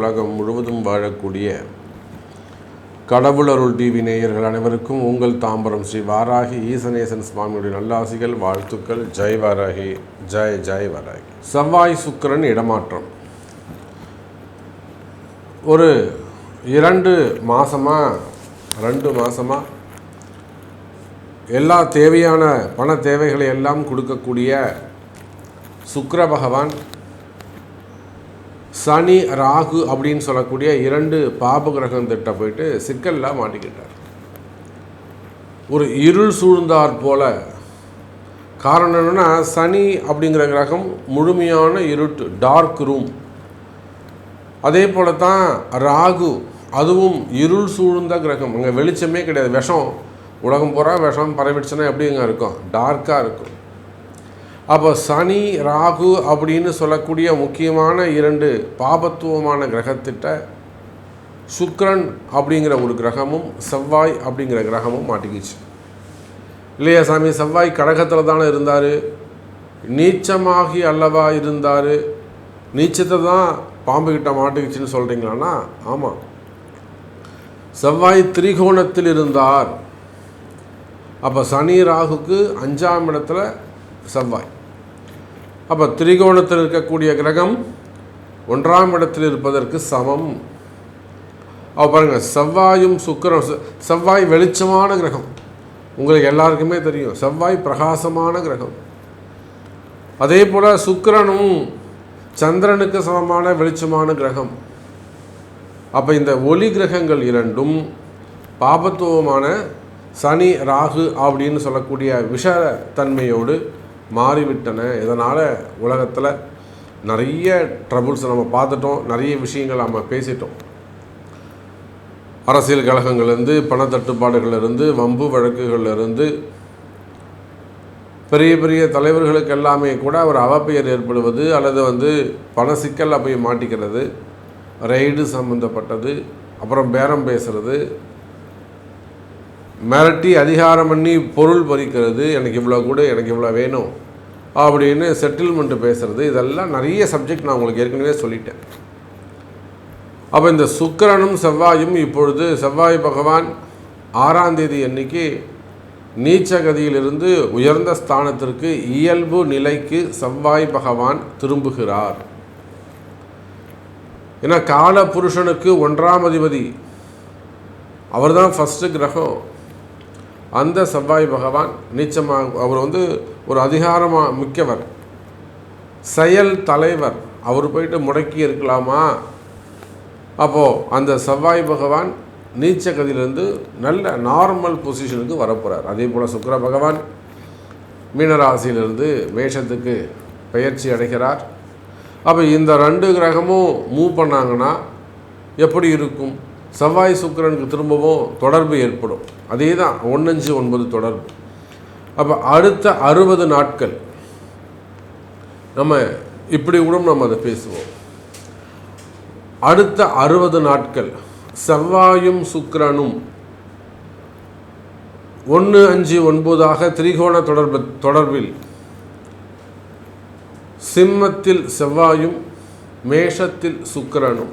உலகம் முழுவதும் வாழக்கூடிய கடவுளருள் டிவி நேயர்கள் அனைவருக்கும் உங்கள் தாம்பரம் ஸ்ரீ வாராகி ஈசனேசன் சுவாமியுடைய நல்லாசிகள் வாழ்த்துக்கள். ஜெய் வாராகி ஜெய் ஜெய் வாராகி. செவ்வாய் சுக்கரன் இடமாற்றம். ஒரு இரண்டு மாதமாக ரெண்டு மாதமாக எல்லா தேவையான பண தேவைகளை எல்லாம் கொடுக்கக்கூடிய சுக்கர பகவான் சனி ராகு அப்படின்னு சொல்லக்கூடிய இரண்டு பாப கிரகம் திட்ட போயிட்டு சிக்கலில் மாட்டிக்கிட்டார். ஒரு இருள் சூழ்ந்தார் போல. காரணம் என்னென்னா சனி அப்படிங்கிற கிரகம் முழுமையான இருட்டு டார்க் ரூம் அதே போல தான் ராகு அதுவும் இருள் சூழ்ந்த கிரகம். அங்கே வெளிச்சமே கிடையாது. விஷம் உலகம் பூரா விஷம் பரவிடுச்சுன்னா எப்படிங்க இருக்கும்? டார்க்காக இருக்கும். அப்போ சனி ராகு அப்படின்னு சொல்லக்கூடிய முக்கியமான இரண்டு பாபத்துவமான கிரகத்திட்ட சுக்ரன் அப்படிங்கிற ஒரு கிரகமும் செவ்வாய் அப்படிங்கிற கிரகமும் மாட்டிக்கிச்சு. இல்லையா சாமி? செவ்வாய் கடகத்தில் தானே இருந்தார். நீச்சமாகி அல்லவா இருந்தார். நீச்சத்தை தான் பாம்புக்கிட்ட மாட்டிக்கிச்சுன்னு சொல்கிறீங்களான்னா ஆமாம் செவ்வாய் திரிகோணத்தில் இருந்தார். அப்போ சனி ராகுக்கு அஞ்சாம் இடத்துல செவ்வாய். அப்போ திரிகோணத்தில் இருக்கக்கூடிய கிரகம் ஒன்றாம் இடத்தில் இருப்பதற்கு சமம். அப்போ பாருங்கள் செவ்வாயும் சுக்கரம் செவ்வாய் வெளிச்சமான கிரகம். உங்களுக்கு எல்லாருக்குமே தெரியும் செவ்வாய் பிரகாசமான கிரகம். அதே போல் சுக்கரனும் சந்திரனுக்கு சமமான வெளிச்சமான கிரகம். அப்போ இந்த ஒளி கிரகங்கள் இரண்டும் பாபத்துவமான சனி ராகு அப்படின்னு சொல்லக்கூடிய விஷ தன்மையோடு மாறிவிட்டன. இதனால் உலகத்தில் நிறைய ட்ரபுள்ஸ் நம்ம பார்த்துட்டோம். நிறைய விஷயங்கள் நம்ம பேசிட்டோம். அரசியல் கழகங்கள்லேருந்து பணத்தட்டுப்பாடுகள்லேருந்து வம்பு வழக்குகள்லேருந்து பெரிய பெரிய தலைவர்களுக்கு எல்லாமே கூட ஒரு அவப்பெயர் ஏற்படுவது அல்லது வந்து பண சிக்கலில் போய் மாட்டிக்கிறது ரைடு சம்மந்தப்பட்டது அப்புறம் பேரம் பேசுகிறது மிரட்டி அதிகாரம் பண்ணி பொருள் பறிக்கிறது எனக்கு இவ்வளோ கூட எனக்கு இவ்வளோ வேணும் அப்படின்னு செட்டில்மெண்ட்டு பேசுகிறது இதெல்லாம் நிறைய சப்ஜெக்ட் நான் உங்களுக்கு ஏற்கனவே சொல்லிட்டேன். அப்போ இந்த சுக்கிரனும் செவ்வாயும் இப்பொழுது செவ்வாய் பகவான் ஆறாம் தேதி அன்னைக்கு நீச்சகதியிலிருந்து உயர்ந்த ஸ்தானத்திற்கு இயல்பு நிலைக்கு செவ்வாய் பகவான் திரும்புகிறார். ஏன்னா கால புருஷனுக்கு ஒன்றாம் அதிபதி. அவர் தான் ஃபஸ்ட்டு கிரகம். அந்த செவ்வாய் பகவான் நீச்சமாக அவர் வந்து ஒரு அதிகாரமாக மிக்கவர். செயல் தலைவர். அவர் போயிட்டு முடக்கி இருக்கலாமா? அப்போது அந்த செவ்வாய் பகவான் நீச்ச கதியிலேருந்து நல்ல நார்மல் பொசிஷனுக்கு வரப்போகிறார் அதே போல் சுக்கர பகவான் மீனராசியிலிருந்து மேஷத்துக்கு பயிற்சி அடைகிறார். அப்போ இந்த ரெண்டு கிரகமும் மூவ் பண்ணாங்கன்னா எப்படி இருக்கும்? செவ்வாய் சுக்கிரனுக்கு திரும்பவும் தொடர்பு ஏற்படும். அதே தான் ஒன்னஞ்சு ஒன்பது தொடர்பு. அப்போ அடுத்த அறுபது நாட்கள் நம்ம இப்படி கூட நம்ம அதை பேசுவோம். அடுத்த அறுபது நாட்கள் செவ்வாயும் சுக்கிரனும் ஒன்று அஞ்சு ஒன்பதாக திரிகோண தொடர்பு தொடர்பில் சிம்மத்தில் செவ்வாயும் மேஷத்தில் சுக்கிரனும்.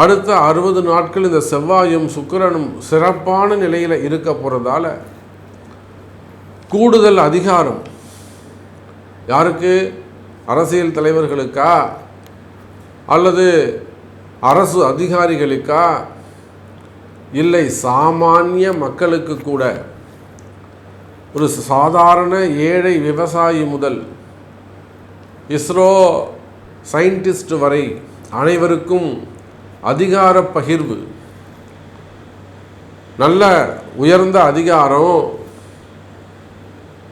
அடுத்த அறுபது நாட்கள் இந்த செவ்வாயும் சுக்கிரனும் சிறப்பான நிலையில் இருக்க போகிறதால கூடுதல் அதிகாரம். யாருக்கு? அரசியல் தலைவர்களுக்கா? அல்லது அரசு அதிகாரிகளுக்கா? இல்லை சாமானிய மக்களுக்கு கூட. ஒரு சாதாரண ஏழை விவசாயி முதல் இஸ்ரோ சயின்டிஸ்ட் வரை அனைவருக்கும் அதிகார பகிர்வு நல்ல உயர்ந்த அதிகாரம்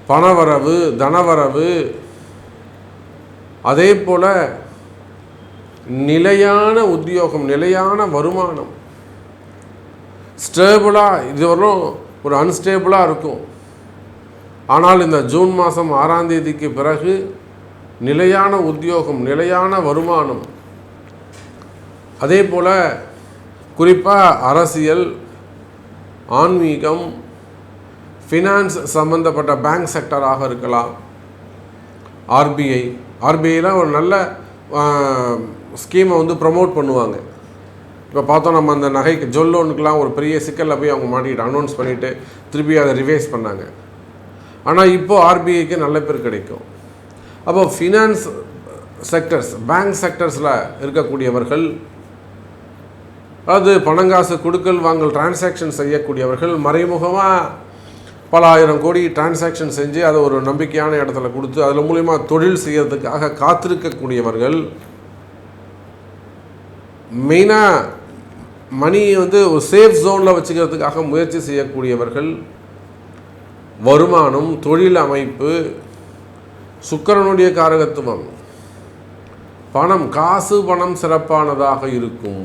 பணவரவு தனவரவு. அதே போல் நிலையான உத்தியோகம் நிலையான வருமானம். ஸ்டேபிளாக இதுவரையும் ஒரு அன்ஸ்டேபிளாக இருக்கும். ஆனால் இந்த ஜூன் மாதம் ஆறாம் தேதிக்கு பிறகு நிலையான உத்தியோகம் நிலையான வருமானம். அதே போல் குறிப்பாக அரசியல் ஆன்மீகம் ஃபினான்ஸ் சம்மந்தப்பட்ட பேங்க் செக்டராக இருக்கலாம். ஆர்பிஐ ஆர்பிஐலாம் ஒரு நல்ல ஸ்கீமை வந்து ப்ரமோட் பண்ணுவாங்க. இப்போ பார்த்தோம் நம்ம அந்த நகைக்கு ஜொல் லோனுக்கெலாம் ஒரு பெரிய சிக்கலில் போய் அவங்க மாட்டிக்கிட்டு அனௌன்ஸ் பண்ணிவிட்டு திருப்பி அதை ரிவைஸ் பண்ணாங்க. ஆனால் இப்போது ஆர்பிஐக்கு நல்ல பேர் கிடைக்கும். அப்போ ஃபினான்ஸ் செக்டர்ஸ் பேங்க் செக்டர்ஸில் இருக்கக்கூடியவர்கள் அது பணங்காசு கொடுக்கல் வாங்கல் டிரான்சாக்ஷன் செய்யக்கூடியவர்கள் மறைமுகமாக பல ஆயிரம் கோடி டிரான்சாக்ஷன் செஞ்சு அதை ஒரு நம்பிக்கையான இடத்துல கொடுத்து அதில் மூலிமா தொழில் செய்கிறதுக்காக காத்திருக்கக்கூடியவர்கள் மெயினாக மணியை வந்து ஒரு சேஃப் ஜோனில் வச்சுக்கிறதுக்காக முயற்சி செய்யக்கூடியவர்கள் வருமானம் தொழில் அமைப்பு சுக்கரனுடைய காரகத்துவம் பணம் காசு பணம் சிறப்பானதாக இருக்கும்.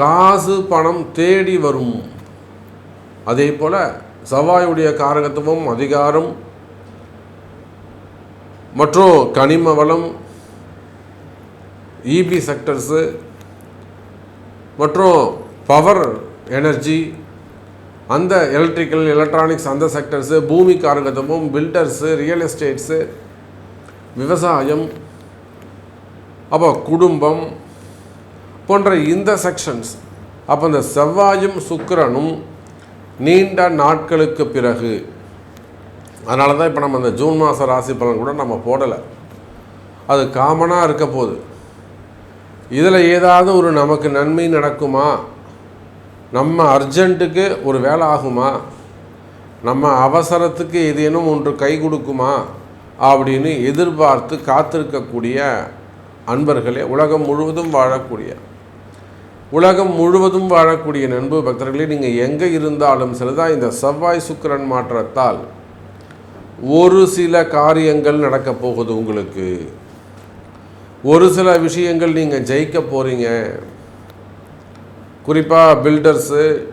காசு பணம் தேடி வரும். அதே போல் செவ்வாயுடைய காரகத்துவம் அதிகாரம் மற்றும் கனிம வளம் இபி செக்டர்ஸு மற்றும் பவர் எனர்ஜி அந்த எலக்ட்ரிக்கல் எலக்ட்ரானிக்ஸ் அந்த செக்டர்ஸு பூமி காரகத்துவம் பில்டர்ஸு ரியல் எஸ்டேட்ஸு விவசாயம் அப்போ குடும்பம் போன்ற இந்த செக்ஷன்ஸ் அப்போ இந்த செவ்வாயும் சுக்கரனும் நீண்ட நாட்களுக்கு பிறகு அதனால தான் இப்போ நம்ம இந்த ஜூன் மாத ராசி பலன் கூட நம்ம போடலை. அது காமனாக இருக்க போகுது. இதில் ஏதாவது ஒரு நமக்கு நன்மை நடக்குமா? நம்ம அர்ஜென்ட்டுக்கு ஒரு வேலை ஆகுமா? நம்ம அவசரத்துக்கு ஏதேனும் ஒன்று கை கொடுக்குமா? அப்படின்னு எதிர்பார்த்து காத்திருக்கக்கூடிய அன்பர்களே உலகம் முழுவதும் வாழக்கூடிய உலகம் முழுவதும் வாழக்கூடிய நண்பு பக்தர்களே நீங்கள் எங்கே இருந்தாலும் சரிதான் இந்த செவ்வாய் சுக்கிரன் மாற்றத்தால் ஒரு சில காரியங்கள் நடக்கப் போகுது உங்களுக்கு. ஒரு சில விஷயங்கள் நீங்கள் ஜெயிக்க போகிறீங்க குறிப்பாக பில்டர்ஸு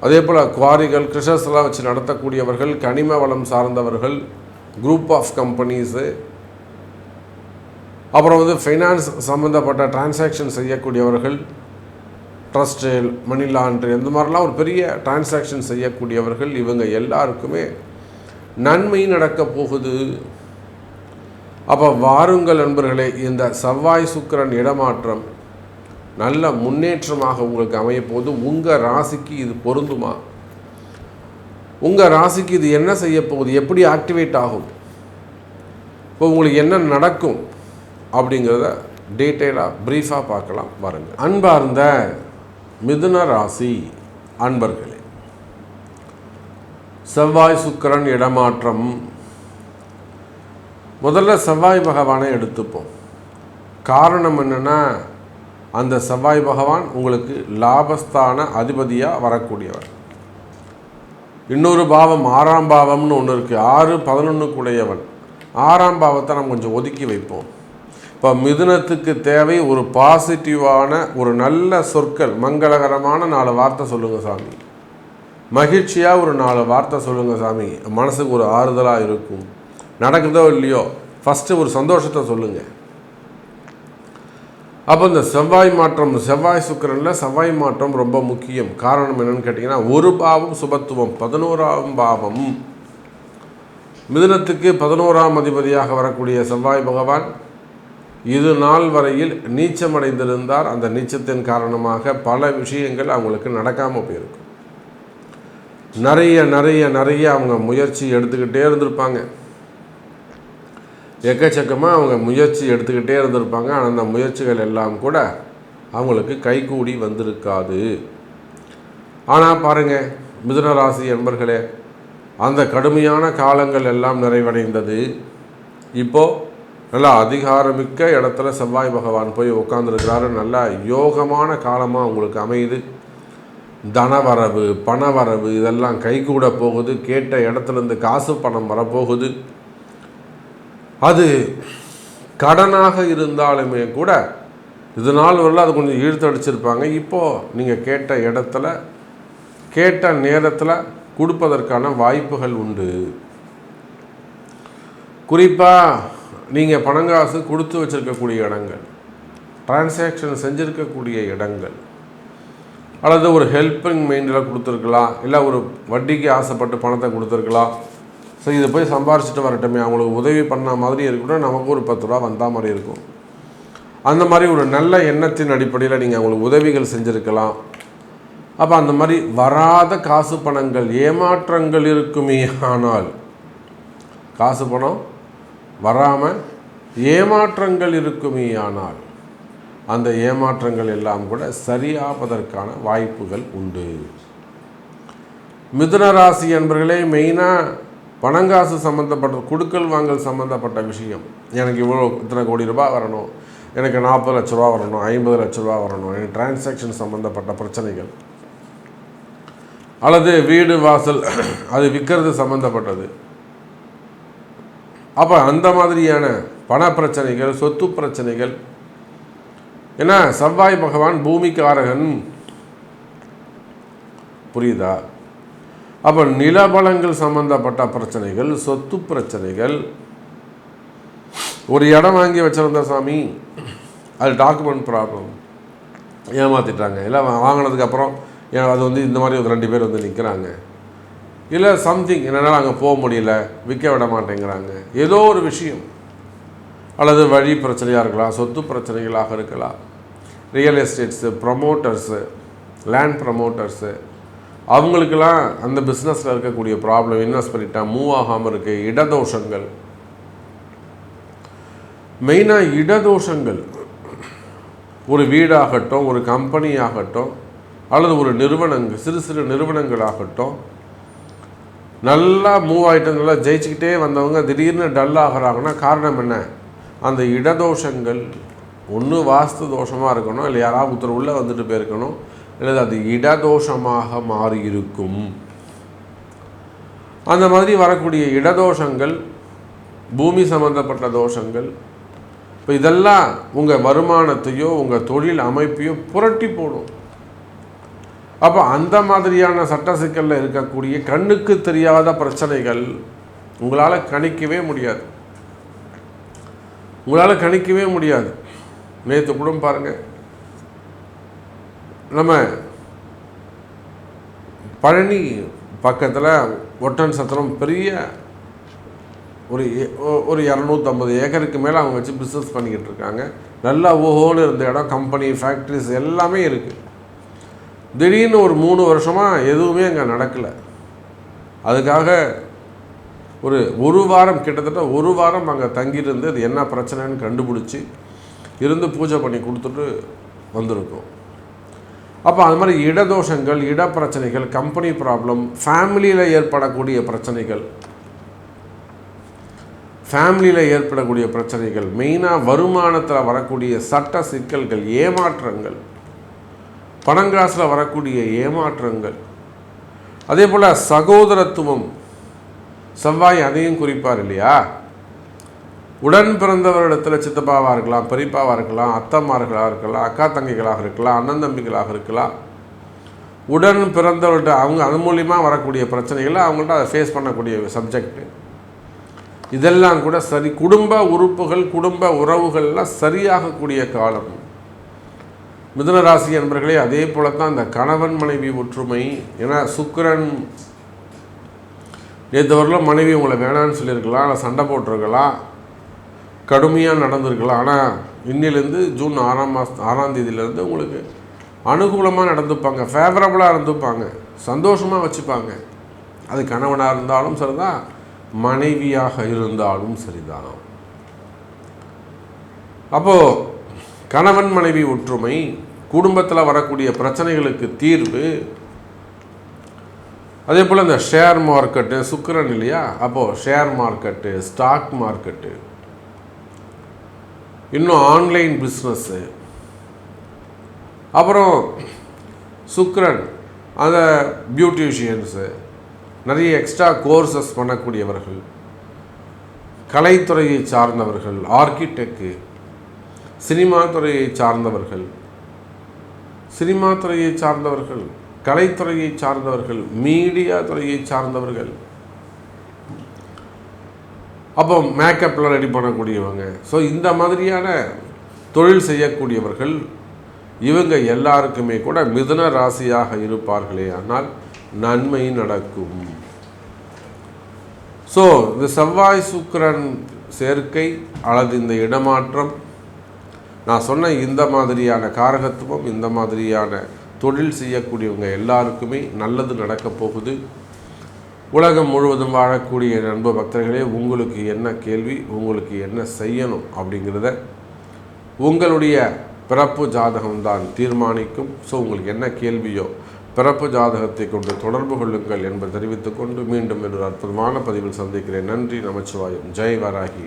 அதே போல் குவாரிகள் கிருஷ்ணஸ்லாம் வச்சு நடத்தக்கூடியவர்கள் கனிம வளம் சார்ந்தவர்கள் குரூப் ஆஃப் கம்பெனிஸு அப்புறம் வந்து ஃபைனான்ஸ் சம்மந்தப்பட்ட டிரான்சாக்ஷன் செய்யக்கூடியவர்கள் ட்ரஸ்ட்டு மணி லாண்ட்ரி இந்த மாதிரிலாம் ஒரு பெரிய டிரான்சாக்ஷன் செய்யக்கூடியவர்கள் இவங்க எல்லாருக்குமே நன்மை நடக்க போகுது. அப்போ வாருங்கள் நண்பர்களே இந்த செவ்வாய் சுக்கிரன் இடமாற்றம் நல்ல முன்னேற்றமாக உங்களுக்கு அமையப்போகுது உங்கள் ராசிக்கு இது பொருந்துமா? உங்கள் ராசிக்கு இது என்ன செய்ய போகுது? எப்படி ஆக்டிவேட் ஆகும்? இப்போ உங்களுக்கு என்ன நடக்கும்? அப்படிங்கிறத டீட்டெயிலாக ப்ரீஃபாக பார்க்கலாம் பாருங்கள் அன்பார்ந்த மிதுன ராசி அன்பர்களே செவ்வாய் சுக்கிரன் இடமாற்றம். முதல்ல செவ்வாய் பகவானை எடுத்துப்போம். காரணம் என்னென்னா அந்த செவ்வாய் பகவான் உங்களுக்கு லாபஸ்தான அதிபதியாக வரக்கூடியவர். இன்னொரு பாவம் ஆறாம் பாவம்னு ஒன்று இருக்குது ஆறு பதினொன்றுக்குடையவன் ஆறாம் பாவத்தை நம்ம கொஞ்சம் ஒதுக்கி வைப்போம். இப்போ மிதுனத்துக்கு தேவை ஒரு பாசிட்டிவான ஒரு நல்ல சொற்கள். மங்களகரமான நாலு வார்த்தை சொல்லுங்கள் சாமி. மகிழ்ச்சியாக ஒரு நாலு வார்த்தை சொல்லுங்கள் சாமி. மனசுக்கு ஒரு ஆறுதலாக இருக்கும். நடக்குதோ இல்லையோ ஃபஸ்ட்டு ஒரு சந்தோஷத்தை சொல்லுங்கள் அப்போ இந்த செவ்வாய் மாற்றம் செவ்வாய் சுக்கிரனில் செவ்வாய் மாற்றம் ரொம்ப முக்கியம். காரணம் என்னன்னு கேட்டிங்கன்னா ஒரு பாவம் சுபத்துவம் பதினோராம் பாவம். மிதுனத்துக்கு பதினோராம் அதிபதியாக வரக்கூடிய செவ்வாய் பகவான் இது நாள் வரையில் நீச்சமடைந்திருந்தார். அந்த நீச்சத்தின் காரணமாக பல விஷயங்கள் அவங்களுக்கு நடக்காமல் போயிருக்கும். நிறைய நிறைய நிறைய அவங்க முயற்சி எடுத்துக்கிட்டே இருந்திருப்பாங்க. எக்கச்சக்கமாக அவங்க முயற்சி எடுத்துக்கிட்டே இருந்திருப்பாங்க. ஆனால் அந்த முயற்சிகள் எல்லாம் கூட அவங்களுக்கு கைகூடி வந்திருக்காது. ஆனால் பாருங்கள் மிதுனராசி என்பர்களே அந்த கடுமையான காலங்கள் எல்லாம் நிறைவடைந்தது. இப்போது நல்லா அதிகாரமிக்க இடத்துல செவ்வாய் பகவான் போய் உட்காந்துருக்கிறாரு நல்லா யோகமான காலமாக உங்களுக்கு அமையுது. தனவரவு பணவரவு இதெல்லாம் கைகூட போகுது. கேட்ட இடத்துலேருந்து காசு பணம் வரப்போகுது. அது கடனாக இருந்தாலுமே கூட இது நாள் வரல அது கொஞ்சம் இழுத்தடிச்சிருப்பாங்க. இப்போது நீங்கள் கேட்ட இடத்துல கேட்ட நேரத்தில் கொடுப்பதற்கான வாய்ப்புகள் உண்டு. குறிப்பாக நீங்கள் பணங்காசு கொடுத்து வச்சுருக்கக்கூடிய இடங்கள் டிரான்சாக்ஷன் செஞ்சுருக்கக்கூடிய இடங்கள் அல்லது ஒரு ஹெல்பிங் மைண்டில் கொடுத்துருக்கலாம் இல்லை ஒரு வட்டிக்கு ஆசைப்பட்டு பணத்தை கொடுத்துருக்கலாம். ஸோ இதை போய் சம்பாரிச்சிட்டு வரட்டுமே. அவங்களுக்கு உதவி பண்ண மாதிரி இருக்கட்டும் நமக்கு ஒரு பத்து ரூபா வந்தால் மாதிரி இருக்கும். அந்த மாதிரி ஒரு நல்ல எண்ணத்தின் அடிப்படையில் நீங்கள் அவங்களுக்கு உதவிகள் செஞ்சுருக்கலாம். அப்போ அந்த மாதிரி வராத காசு பணங்கள் ஏமாற்றங்கள் இருக்குமே. ஆனால் காசு பணம் வராமல் ஏமாற்றங்கள் இருக்குமே ஆனால் அந்த ஏமாற்றங்கள் எல்லாம் கூட சரியாவதற்கான வாய்ப்புகள் உண்டு. மிதுன ராசி என்பர்களே மெயினாக பணங்காசு சம்மந்தப்பட்ட கொடுக்கல் வாங்கல் சம்மந்தப்பட்ட விஷயம். எனக்கு இவ்வளோ இத்தனை கோடி ரூபாய் வரணும். எனக்கு நாற்பது லட்ச ரூபா வரணும் ஐம்பது லட்ச ரூபா வரணும். எனக்கு டிரான்சாக்ஷன் சம்மந்தப்பட்ட பிரச்சனைகள். அல்லது வீடு வாசல் அது விற்கிறது சம்மந்தப்பட்டது அப்போ அந்த மாதிரியான பண பிரச்சனைகள் சொத்து பிரச்சனைகள். ஏன்னா செவ்வாய் பகவான் பூமிக்காரகன். புரியுதா? அப்போ நிலபலங்கள் சம்பந்தப்பட்ட பிரச்சனைகள் சொத்து பிரச்சனைகள். ஒரு இடம் வாங்கி வச்சிருந்த சாமி அது டாக்குமெண்ட் ப்ராப்ளம். ஏமாற்றிட்டாங்க இல்லை வாங்கினதுக்கப்புறம் ஏன் அது வந்து இந்த மாதிரி ஒரு ரெண்டு பேர் வந்து நிற்கிறாங்க இல்லை சம்திங் என்னால் அங்கே போக முடியல விற்க விட மாட்டேங்கிறாங்க. ஏதோ ஒரு விஷயம். அல்லது வழி பிரச்சனையாக இருக்கலாம் சொத்து பிரச்சனைகளாக இருக்கலாம். Real estates promoters land promoters அவங்களுக்கெல்லாம் அந்த பிஸ்னஸில் இருக்கக்கூடிய ப்ராப்ளம் இன்வெஸ்ட் பண்ணிட்டால் மூவ் ஆகாமல் இருக்குது இடதோஷங்கள். மெயினாக இடதோஷங்கள். ஒரு வீடாகட்டும் ஒரு கம்பெனி ஆகட்டும் அல்லது ஒரு நிறுவனங்கள் சிறு சிறு நிறுவனங்கள் ஆகட்டும் நல்லா மூவ் ஆகிட்டு நல்லா ஜெயிச்சுக்கிட்டே வந்தவங்க திடீர்னு டல் ஆகிறாங்கன்னா காரணம் என்ன? அந்த இடதோஷங்கள் ஒன்று வாஸ்து தோஷமாக இருக்கணும் இல்லை யாராவது ஒருத்தர் உள்ளே வந்துட்டு போயிருக்கணும் அல்லது அது இடதோஷமாக மாறி இருக்கும் அந்த மாதிரி வரக்கூடிய இடதோஷங்கள் பூமி சம்பந்தப்பட்ட தோஷங்கள் இப்போ இதெல்லாம் உங்கள் வருமானத்தையோ உங்கள் தொழில் அமைப்பையோ புரட்டி போடும். அப்போ அந்த மாதிரியான சட்ட சிக்கலில் இருக்கக்கூடிய கண்ணுக்கு தெரியாத பிரச்சனைகள் உங்களால் கணிக்கவே முடியாது. உங்களால் கணிக்கவே முடியாது. நேற்று கூட பாருங்கள் நம்ம பழனி பக்கத்தில் ஒட்டன் சத்திரம் பெரிய ஒரு ஒரு இரநூத்தம்பது ஏக்கருக்கு மேலே அவங்க வச்சு பிஸ்னஸ் பண்ணிக்கிட்டு இருக்காங்க. நல்லா ஓஹோன்னு இருந்த இடம் கம்பெனி ஃபேக்ட்ரிஸ் எல்லாமே இருக்குது திடீர்னு ஒரு மூணு வருஷமாக எதுவுமே அங்கே நடக்கலை. அதுக்காக ஒரு ஒரு வாரம் கிட்டத்தட்ட ஒரு வாரம் அங்கே தங்கியிருந்து அது என்ன பிரச்சனைன்னு கண்டுபிடிச்சி இருந்து பூஜை பண்ணி கொடுத்துட்டு வந்திருக்கோம். அப்போ அது மாதிரி இடதோஷங்கள் இட பிரச்சனைகள் கம்பெனி ப்ராப்ளம் ஃபேமிலியில் ஏற்படக்கூடிய பிரச்சனைகள். ஃபேமிலியில் ஏற்படக்கூடிய பிரச்சனைகள் மெயினாக வருமானத்தில் வரக்கூடிய சட்ட சிக்கல்கள் ஏமாற்றங்கள். பணங்காசில் வரக்கூடிய ஏமாற்றங்கள். அதே போல் சகோதரத்துவம். செவ்வாய் அதையும் குறிப்பார் இல்லையா? உடன் பிறந்தவரிடத்தில் சித்தப்பாவாக இருக்கலாம் பெரியப்பாவாக இருக்கலாம் அத்தம்மார்களாக இருக்கலாம் அக்கா தங்கைகளாக இருக்கலாம் அண்ணன் தம்பிகளாக இருக்கலாம். உடன் பிறந்தவர்கிட்ட அவங்க அது மூலியமாக வரக்கூடிய பிரச்சனைகளை அவங்கள்ட்ட அதை ஃபேஸ் பண்ணக்கூடிய சப்ஜெக்ட் இதெல்லாம் கூட சரி குடும்ப உறுப்புகள் குடும்ப உறவுகள்லாம் சரியாகக்கூடிய காலம். மிதுனராசி என்பர்களே அதே போல தான் இந்த கணவன் மனைவி ஒற்றுமை. ஏன்னா சுக்கரன் நேற்று வரலாம் மனைவி உங்களை வேணான்னு சொல்லியிருக்கலாம் இல்லை சண்டை போட்டிருக்கலாம் கடுமையாக நடந்திருக்கலாம். ஆனால் இன்னிலேருந்து ஜூன் ஆறாம் மாதம் ஆறாம் தேதியிலேருந்து உங்களுக்கு அனுகூலமாக நடந்துப்பாங்க ஃபேவரபுளாக இருந்துப்பாங்க சந்தோஷமாக வச்சுப்பாங்க. அது கணவனாக இருந்தாலும் சரிதான் மனைவியாக இருந்தாலும் சரிதான். அப்போது கணவன் மனைவி ஒற்றுமை குடும்பத்தில் வரக்கூடிய பிரச்சனைகளுக்கு தீர்வு. அதே போல் இந்த ஷேர் மார்க்கெட்டு சுக்கரன் இல்லையா? அப்போது ஷேர் மார்க்கெட்டு ஸ்டாக் மார்க்கெட்டு. இன்னும் ஆன்லைன் பிஸ்னஸ்ஸு அப்புறம் சுக்ரன் அந்த பியூட்டிஷியன்ஸு. நிறைய எக்ஸ்ட்ரா கோர்சஸ் பண்ணக்கூடியவர்கள். கலைத்துறையை சார்ந்தவர்கள் ஆர்கிடெக்கு சினிமா துறையை சார்ந்தவர்கள். சினிமா துறையை சார்ந்தவர்கள் கலைத்துறையை சார்ந்தவர்கள் மீடியா துறையை சார்ந்தவர்கள். அப்போ மேக்கப்பில் ரெடி பண்ணக்கூடியவங்க. ஸோ இந்த மாதிரியான தொழில் செய்யக்கூடியவர்கள் இவங்க எல்லாருக்குமே கூட மிதுன ராசியாக இருப்பார்களே ஆனால் நன்மை நடக்கும். ஸோ இந்த செவ்வாய் சுக்கிரன் சேர்க்கை அல்லது இந்த இடமாற்றம் நான் சொன்ன இந்த மாதிரியான காரகத்துவம் இந்த மாதிரியான தொழில் செய்யக்கூடியவங்க எல்லாருக்குமே நல்லது நடக்கப் போகுது. உலகம் முழுவதும் வாழக்கூடிய நண்ப பக்தர்களே உங்களுக்கு என்ன கேள்வி உங்களுக்கு என்ன செய்யணும் அப்படிங்கிறத உங்களுடைய பிறப்பு ஜாதகம் தான் தீர்மானிக்கும். ஸோ உங்களுக்கு என்ன கேள்வியோ பிறப்பு ஜாதகத்தை கொண்டு தொடர்பு கொள்ளுங்கள் என்பதை தெரிவித்துக்கொண்டு மீண்டும் இன்னொரு அற்புதமான பதிவில் சந்திக்கிறேன். நன்றி நமச்சிவாயம். ஜெய் வராகி.